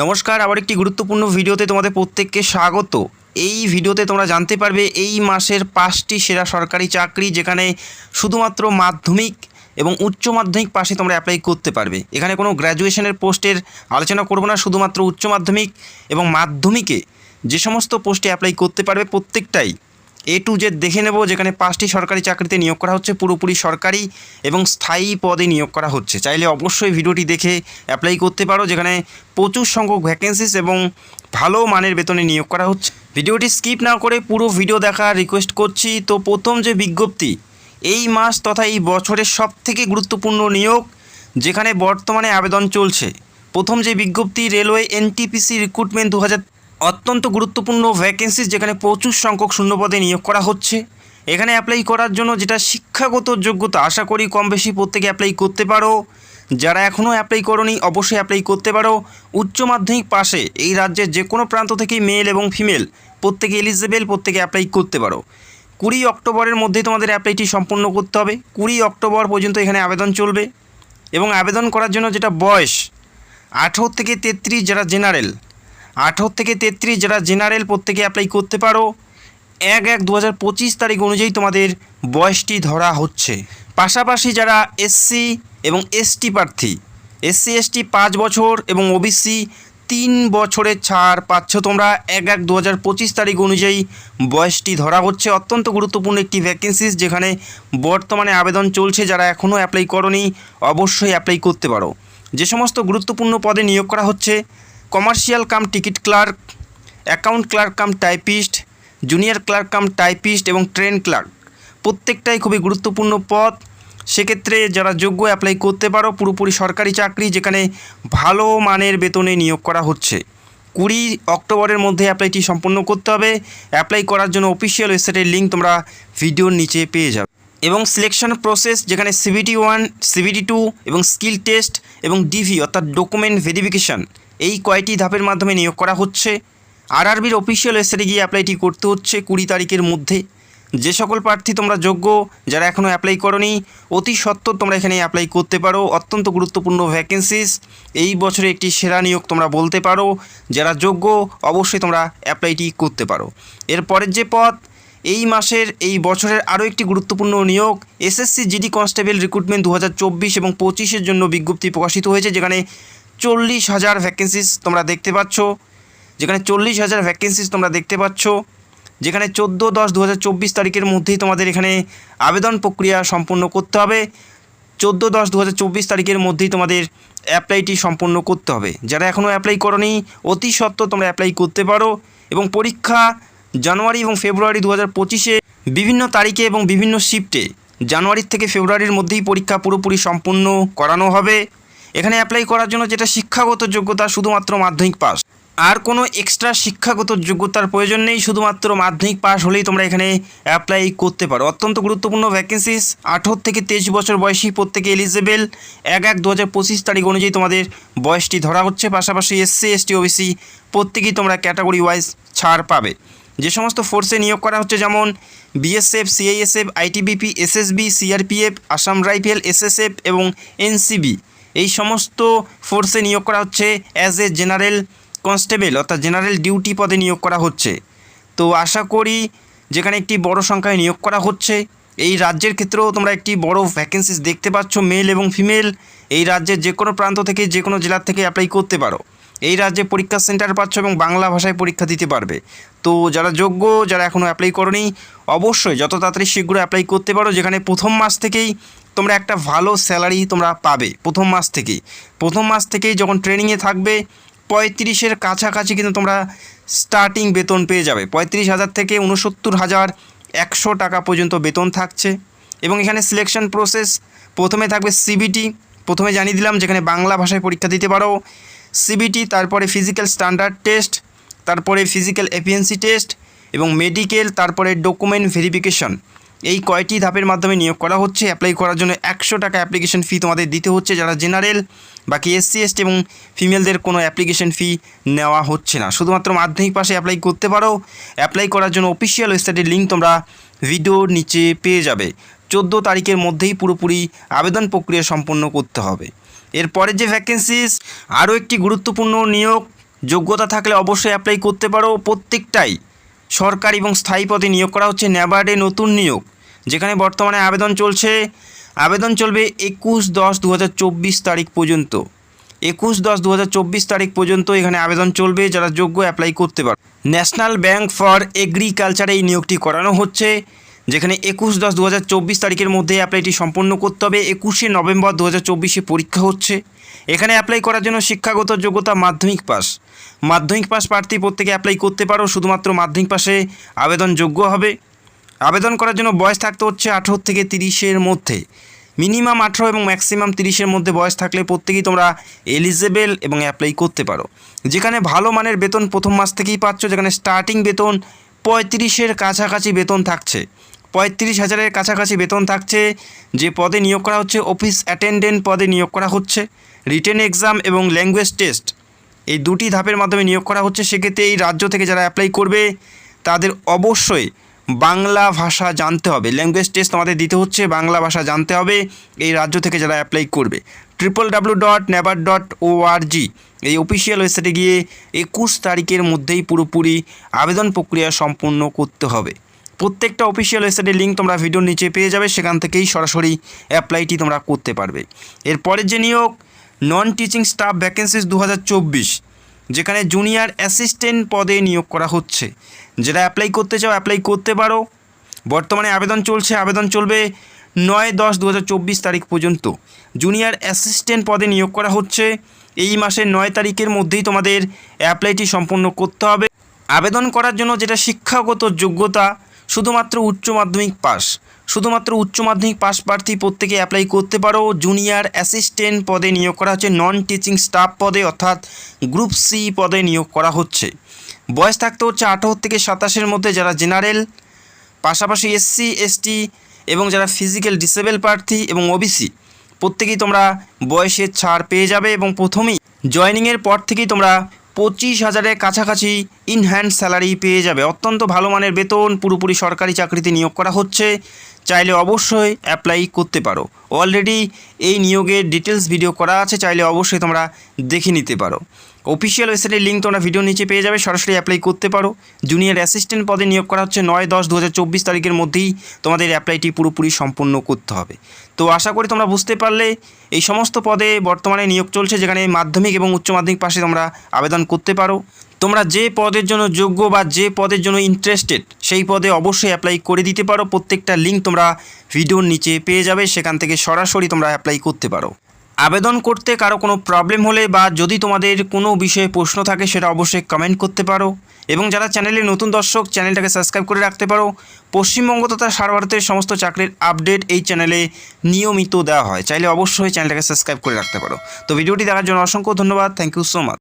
নমস্কার, আবার একটি গুরুত্বপূর্ণ ভিডিওতে তোমাদের প্রত্যেককে স্বাগত। এই ভিডিওতে তোমরা জানতে পারবে এই মাসের পাঁচটি সেরা সরকারি চাকরি যেখানে শুধুমাত্র মাধ্যমিক এবং উচ্চ মাধ্যমিক পাশে তোমরা অ্যাপ্লাই করতে পারবে। এখানে কোনো গ্র্যাজুয়েশনের পোস্টের আলোচনা করব না, শুধুমাত্র উচ্চ মাধ্যমিক এবং মাধ্যমিকে যে সমস্ত পোস্টে অ্যাপ্লাই করতে পারবে প্রত্যেকটাই। এ টু জেড দেখে নেব, যেখানে পাঁচটি সরকারি চাকরিতে নিয়োগ করা হচ্ছে, পুরোপুরি সরকারি এবং স্থায়ী পদে নিয়োগ করা হচ্ছে। চাইলে অবশ্যই ভিডিওটি দেখে অ্যাপ্লাই করতে পারো, যেখানে প্রচুর সংখ্যক ভ্যাকেন্সিস এবং ভালো মানের বেতনে নিয়োগ করা হচ্ছে। ভিডিওটি স্কিপ না করে পুরো ভিডিও দেখার রিকোয়েস্ট করছি। তো প্রথম যে বিজ্ঞপ্তি, এই মাস তথা এই বছরের সব থেকে গুরুত্বপূর্ণ নিয়োগ, যেখানে বর্তমানে আবেদন চলছে। প্রথম যে বিজ্ঞপ্তি, রেলওয়ে এনটিপিসি রিক্রুটমেন্ট দু হাজার অত্যন্ত গুরুত্বপূর্ণ ভ্যাকেন্সি যেখানে প্রচুর সংখ্যক শূন্যপদে নিয়োগ করা হচ্ছে। এখানে অ্যাপ্লাই করার জন্য যেটা শিক্ষাগত যোগ্যতা, আশা করি কম বেশি প্রত্যেকে অ্যাপ্লাই করতে পারো। যারা এখনও অ্যাপ্লাই করনি, অবশ্যই অ্যাপ্লাই করতে পারো। উচ্চ মাধ্যমিক পাশে এই রাজ্যের যে কোনো প্রান্ত থেকেই মেল এবং ফিমেল প্রত্যেকে এলিজেবেল প্রত্যেকে অ্যাপ্লাই করতে পারো। কুড়ি অক্টোবরের মধ্যেই তোমাদের অ্যাপ্লাইটি সম্পূর্ণ করতে হবে। কুড়ি অক্টোবর পর্যন্ত এখানে আবেদন চলবে। এবং আবেদন করার জন্য যেটা বয়স, আঠেরো থেকে তেত্রিশ যারা জেনারেল আঠেরো থেকে তেত্রিশ, যারা জেনারেল প্রত্যেকে অ্যাপ্লাই করতে পারো। এক এক দু তারিখ অনুযায়ী তোমাদের বয়সটি ধরা হচ্ছে। পাশাপাশি যারা এসসি এবং এসটি প্রার্থী এসসি এসটি পাঁচ বছর এবং ওবিসি তিন বছরের ছাড় পাচ্ছ তোমরা। এক এক দু তারিখ অনুযায়ী বয়সটি ধরা হচ্ছে। অত্যন্ত গুরুত্বপূর্ণ একটি ভ্যাকেন্সিস যেখানে বর্তমানে আবেদন চলছে। যারা এখনও অ্যাপ্লাই করনি, অবশ্যই অ্যাপ্লাই করতে পারো। যে সমস্ত গুরুত্বপূর্ণ পদে নিয়োগ করা হচ্ছে commercial cum ticket clerk, account clerk cum typist, junior clerk cum typist এবং ট্রেন ক্লার্ক। প্রত্যেকটাই খুবই গুরুত্বপূর্ণ পদ। সেক্ষেত্রে যারা যোগ্য অ্যাপ্লাই করতে পারো, পুরোপুরি সরকারি চাকরি যেখানে ভালো মানের বেতনে নিয়োগ করা হচ্ছে। কুড়ি অক্টোবরের মধ্যে অ্যাপ্লাইটি সম্পন্ন করতে হবে। অ্যাপ্লাই করার জন্য অফিসিয়াল ওয়েবসাইটের লিঙ্ক তোমরা ভিডিওর নিচে পেয়ে যাবে। এবং সিলেকশন প্রসেস যেখানে সিবিটি ওয়ান সিবিটি টু এবং স্কিল টেস্ট এবং ডিভি অর্থাৎ ডকুমেন্ট ভেরিফিকেশান এই কয়টি ধাপের মাধ্যমে নিয়োগ করা হচ্ছে? আরআরবির অফিসিয়াল ওয়েবসাইটে গিয়ে অ্যাপ্লাইটি করতে হচ্ছে কুড়ি তারিখের মধ্যে। যে সকল প্রার্থী তোমরা যোগ্য, যারা এখনও অ্যাপ্লাই করনি, অতি সত্ত্বর তোমরা এখানে অ্যাপ্লাই করতে পারো। অত্যন্ত গুরুত্বপূর্ণ ভ্যাকেন্সিস এই বছরে একটি সেরা নিয়োগ তোমরা বলতে পারো। যারা যোগ্য, অবশ্যই তোমরা অ্যাপ্লাইটি করতে পারো। এরপরের যে পথ এই মাসের, এই বছরের আরও একটি গুরুত্বপূর্ণ নিয়োগ এসএসসি জিডি কনস্টেবল রিক্রুটমেন্ট দু হাজার চব্বিশ এবং পঁচিশের জন্য বিজ্ঞপ্তি প্রকাশিত হয়েছে, যেখানে চল্লিশ হাজার ভ্যাকেন্সিস তোমরা দেখতে পাচ্ছ। যেখানে চল্লিশ হাজার ভ্যাকেন্সিস তোমরা দেখতে পাচ্ছ। যেখানে চোদ্দ দশ দু তারিখের মধ্যেই তোমাদের এখানে আবেদন প্রক্রিয়া সম্পূর্ণ করতে হবে। চোদ্দ দশ দু তারিখের মধ্যেই তোমাদের অ্যাপ্লাইটি সম্পূর্ণ করতে হবে। যারা এখনও অ্যাপ্লাই করনি, অতি সত্ত্বর তোমরা অ্যাপ্লাই করতে পারো এবং পরীক্ষা জানুয়ারি এবং ফেব্রুয়ারি দু হাজার পঁচিশে বিভিন্ন তারিখে এবং বিভিন্ন শিফটে জানুয়ারির থেকে ফেব্রুয়ারির মধ্যেই পরীক্ষা পুরোপুরি সম্পূর্ণ করানো হবে। এখানে অ্যাপ্লাই করার জন্য যেটা শিক্ষাগত যোগ্যতা শুধুমাত্র মাধ্যমিক পাস আর কোনো এক্সট্রা শিক্ষাগত যোগ্যতার প্রয়োজন নেই, শুধুমাত্র মাধ্যমিক পাস হলেই তোমরা এখানে অ্যাপ্লাই করতে পারো। অত্যন্ত গুরুত্বপূর্ণ ভ্যাকেন্সিস আঠেরো থেকে তেইশ বছর বয়সী প্রত্যেকে এলিজেবেল এক এক দু তারিখ অনুযায়ী তোমাদের বয়সটি ধরা হচ্ছে। পাশাপাশি এসসি এসটি ওবিসি প্রত্যেকেই তোমরা ক্যাটাগরি ওয়াইজ ছাড় পাবে। যে সমস্ত ফোর্সে নিয়োগ করা হচ্ছে যেমন BSF CISF ITBP SSB CRPF Assam rifle SSF এবং এনসিবি এই সমস্ত ফোর্সে নিয়োগ করা হচ্ছে অ্যাজ এ জেনারেল কনস্টেবল অর্থাৎ জেনারেল ডিউটি পদে নিয়োগ করা হচ্ছে। তো আশা করি যেখানে একটি বড় সংখ্যায় নিয়োগ করা হচ্ছে, এই রাজ্যের ক্ষেত্রেও তোমরা একটি বড় ভ্যাকেন্সিস দেখতে পাচ্ছ মেল এবং ফিমেল এই রাজ্যের যে কোনো প্রান্ত থেকে যে কোনো জেলার থেকে অ্যাপ্লাই করতে পারো। এই রাজ্যে পরীক্ষা সেন্টার পাচ্ছ এবং বাংলা ভাষায় পরীক্ষা দিতে পারবে। তো যারা যোগ্য, যারা এখনও অ্যাপ্লাই করনি, অবশ্যই যত তাড়াতাড়ি শীঘ্র অ্যাপ্লাই করতে পারো, যেখানে প্রথম মাস থেকেই তোমরা একটা ভালো স্যালারি তোমরা পাবে, প্রথম মাস থেকেই। প্রথম মাস থেকেই যখন ট্রেনিংয়ে থাকবে, পঁয়ত্রিশের কাছাকাছি কিন্তু তোমরা স্টার্টিং বেতন পেয়ে যাবে। পঁয়ত্রিশ হাজার থেকে উনসত্তর হাজার একশো টাকা পর্যন্ত বেতন থাকছে। এবং এখানে সিলেকশন প্রসেস প্রথমে থাকবে সিবিটি প্রথমে জানিয়ে দিলাম যেখানে বাংলা ভাষায় পরীক্ষা দিতে পারো। সিবিটি তারপরে ফিজিক্যাল স্ট্যান্ডার্ড টেস্ট তারপরে ফিজিক্যাল এফিয়েন্সি টেস্ট এবং মেডিকেল তারপরে ডকুমেন্ট ভেরিফিকেশন এই কয়টি ধাপের মাধ্যমে নিয়োগ করা হচ্ছে। অ্যাপ্লাই করার জন্য একশো টাকা অ্যাপ্লিকেশন ফি তোমাদের দিতে হচ্ছে। যারা জেনারেল বাকি এসসি এসটি এবং ফিমেলদের কোনো অ্যাপ্লিকেশন ফি নেওয়া হচ্ছে না। শুধুমাত্র মাধ্যমিক পাশে অ্যাপ্লাই করতে পারো। অ্যাপ্লাই করার জন্য অফিসিয়াল ওয়েবসাইটের লিঙ্ক তোমরা ভিডিওর নিচে পেয়ে যাবে। চোদ্দ তারিখের মধ্যেই পুরোপুরি আবেদন প্রক্রিয়া সম্পন্ন করতে হবে। এরপরে যে ভ্যাকেন্সিস আরও একটি গুরুত্বপূর্ণ নিয়োগ, যোগ্যতা থাকলে অবশ্যই অ্যাপ্লাই করতে পারো। প্রত্যেকটাই সরকারি এবং স্থায়ী পদে নিয়োগ করা হচ্ছে। ন্যাবার্ডে নতুন নিয়োগ, যেখানে বর্তমানে আবেদন চলছে। আবেদন চলবে একুশ দশ দু তারিখ পর্যন্ত। একুশ দশ দু তারিখ পর্যন্ত এখানে আবেদন চলবে, যারা যোগ্য অ্যাপ্লাই করতে পারে। ন্যাশনাল ব্যাংক ফর এগ্রিকালচারে এই নিয়োগটি করানো হচ্ছে। যেখানে একুশ দশ দু তারিখের মধ্যে অ্যাপ্লাইটি সম্পন্ন করতে হবে। একুশে নভেম্বর দু হাজার পরীক্ষা হচ্ছে। এখানে অ্যাপ্লাই করার জন্য শিক্ষাগত যোগ্যতা মাধ্যমিক পাস। মাধ্যমিক পাস প্রার্থী প্রত্যেকে অ্যাপ্লাই করতে পারো, শুধুমাত্র মাধ্যমিক পাশে আবেদন যোগ্য হবে। আবেদন করার জন্য বয়স থাকতে হচ্ছে আঠেরো থেকে তিরিশের মধ্যে। মিনিমাম আঠেরো এবং ম্যাক্সিমাম তিরিশের মধ্যে বয়স থাকলে প্রত্যেকেই তোমরা এলিজেবেল এবং অ্যাপ্লাই করতে পারো। যেখানে ভালো মানের বেতন প্রথম মাস থেকেই পাচ্ছ, যেখানে স্টার্টিং বেতন পঁয়ত্রিশের কাছাকাছি বেতন থাকছে। পঁয়ত্রিশ হাজারের কাছাকাছি বেতন থাকছে, যে পদে নিয়োগ করা হচ্ছে, অফিস অ্যাটেন্ডেন্ট পদে নিয়োগ করা হচ্ছে। রিটেন এক্সাম এবং ল্যাঙ্গুয়েজ টেস্ট, এই দুটি ধাপের মাধ্যমে নিয়োগ করা হচ্ছে। সেক্ষেত্রে এই রাজ্য থেকে যারা অ্যাপ্লাই করবে, তাদের অবশ্যই বাংলা ভাষা জানতে হবে। ল্যাঙ্গুয়েজ টেস্ট তোমাদের দিতে হচ্ছে, বাংলা ভাষা জানতে হবে, এই রাজ্য থেকে যারা অ্যাপ্লাই করবে। Triple W dot never dot O এই অফিসিয়াল ওয়েবসাইটে গিয়ে একুশ তারিখের মধ্যেই পুরোপুরি আবেদন প্রক্রিয়া সম্পূর্ণ করতে হবে। প্রত্যেকটা অফিসিয়াল ওয়েবসাইটের লিঙ্ক তোমরা ভিডিওর নিচে পেয়ে যাবে, সেখান থেকেই সরাসরি অ্যাপ্লাইটি তোমরা করতে পারবে। এরপরের যে নিয়োগ নন টিচিং স্টাফ ভ্যাকেন্সিস দু হাজার চব্বিশ, যেখানে জুনিয়র অ্যাসিস্ট্যান্ট পদে নিয়োগ করা হচ্ছে। যেটা অ্যাপ্লাই করতে চাও অ্যাপ্লাই করতে পারো। বর্তমানে আবেদন চলছে, আবেদন চলবে নয় দশ দু তারিখ পর্যন্ত। জুনিয়র অ্যাসিস্ট্যান্ট পদে নিয়োগ করা হচ্ছে, এই মাসের নয় তারিখের মধ্যেই তোমাদের অ্যাপ্লাইটি সম্পন্ন করতে হবে। আবেদন করার জন্য যেটা শিক্ষাগত যোগ্যতা শুধুমাত্র উচ্চ মাধ্যমিক পাস। শুধুমাত্র উচ্চ মাধ্যমিক পাস প্রার্থী প্রত্যেকে অ্যাপ্লাই করতে পারো। জুনিয়র অ্যাসিস্ট্যান্ট পদে নিয়োগ করা হচ্ছে। নন টিচিং স্টাফ পদে অর্থাৎ গ্রুপ সি পদে নিয়োগ করা হচ্ছে। বয়স থাকতে হচ্ছে আঠারো থেকে সাতাশের মধ্যে যারা জেনারেল পাশাপাশি এসসি এসটি এবং যারা ফিজিক্যাল ডিসেবল প্রার্থী এবং ওবিসি প্রত্যেকেই তোমরা বয়সের ছাড় পেয়ে যাবে এবং প্রথমেই জয়নিংয়ের পর থেকেই তোমরা পঁচিশ হাজারের কাছাকাছি ইনহ্যান্ড স্যালারি পেয়ে যাবে। অত্যন্ত ভালো মানের বেতন, পুরোপুরি সরকারি চাকরিতে নিয়োগ করা হচ্ছে। চাইলে অবশ্যই অ্যাপ্লাই করতে পারো। অলরেডি এই নিয়োগের ডিটেলস ভিডিও করা আছে, চাইলে অবশ্যই তোমরা দেখে নিতে পারো। অফিসিয়াল ওয়েবসাইটের লিঙ্ক তোমরা ভিডিও নিচে পেয়ে যাবে, সরাসরি অ্যাপ্লাই করতে পারো। জুনিয়র অ্যাসিস্ট্যান্ট পদে নিয়োগ করা হচ্ছে নয় দশ দু তারিখের মধ্যেই তোমাদের অ্যাপ্লাইটি পুরোপুরি সম্পূর্ণ করতে হবে। তো আশা করি তোমরা বুঝতে পারলে, এই সমস্ত পদে বর্তমানে নিয়োগ চলছে, যেখানে মাধ্যমিক এবং উচ্চ মাধ্যমিক পাশে তোমরা আবেদন করতে পারো। তোমরা যে পদের জন্য যোগ্য বা যে পদের জন্য ইন্টারেস্টেড সেই পদে অবশ্যই অ্যাপ্লাই করে দিতে পারো। প্রত্যেকটা লিঙ্ক তোমরা ভিডিওর নিচে পেয়ে যাবে, সেখান থেকে সরাসরি তোমরা অ্যাপ্লাই করতে পারো। আবেদন করতে কারও কোনো প্রবলেম হলে বা যদি তোমাদের কোনো বিষয়ে প্রশ্ন থাকে, সেটা অবশ্যই কমেন্ট করতে পারো। এবং যারা চ্যানেলে নতুন দর্শক চ্যানেলটাকে সাবস্ক্রাইব করে রাখতে পারো। পশ্চিমবঙ্গ তথা সারা ভারতের সমস্ত চাকরির আপডেট এই চ্যানেলে নিয়মিত দেওয়া হয়। চাইলে অবশ্যই চ্যানেলটাকে সাবস্ক্রাইব করে রাখতে পারো। তো ভিডিওটি দেখার জন্য অসংখ্য ধন্যবাদ। Thank you so much